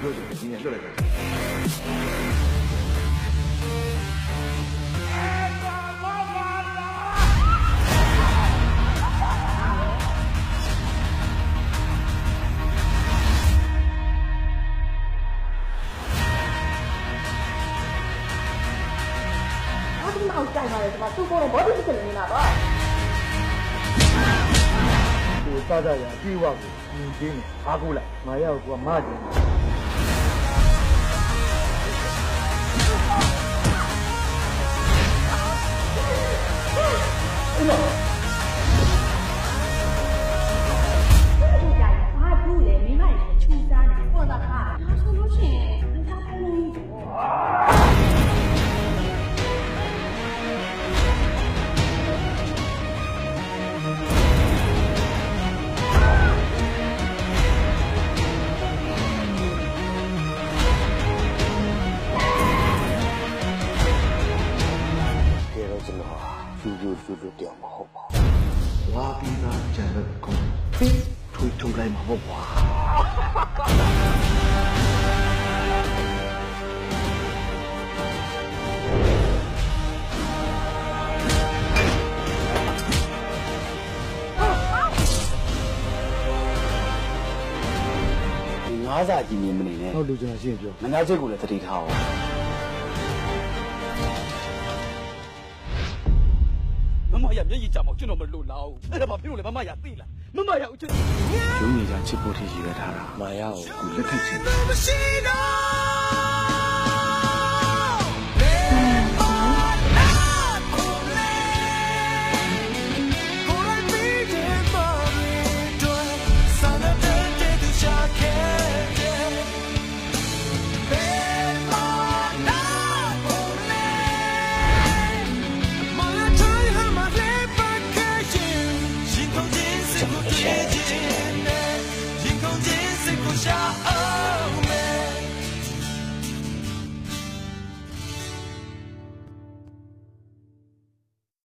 ပြောဆိုပြီးရင်လွှတ်လိုက်တာောက်ကြိုင်ပါတယ်ဒီမှာသူ့ကိုဘောဒီဖြစ်နေတာပါကိုစားကြရအပြေဝကိုမြင်ချင်းအားကိုးလိုက်မာရကိုကမကြည့် င်သူ ယူယူလူလူတယောက်မဟုတ်ပါဘူးဝါပြီးသားကြံတဲ့ကုန်းပြီးထွေးထုတ်လိုက်မှာပေါ့ကွာဒီငါးစာကြီးမြင်မနေနဲ့ဟုတ်လူကျွန်တော်ရှင်းပြောမနာချက်ကိုလည်းတတိထားအောင် မမရမျက်ရည်ကြမှာကျွန်တော်မလို့လားအဲ့ဒါဘာဖြစ်လို့လဲမမရသိလားမမရဦးချစ်ရုံးနေကြချစ်ဖို့ထည့်ရည်ထားတာမာရကိုကိုလက်ထက်ချင်းမရှိ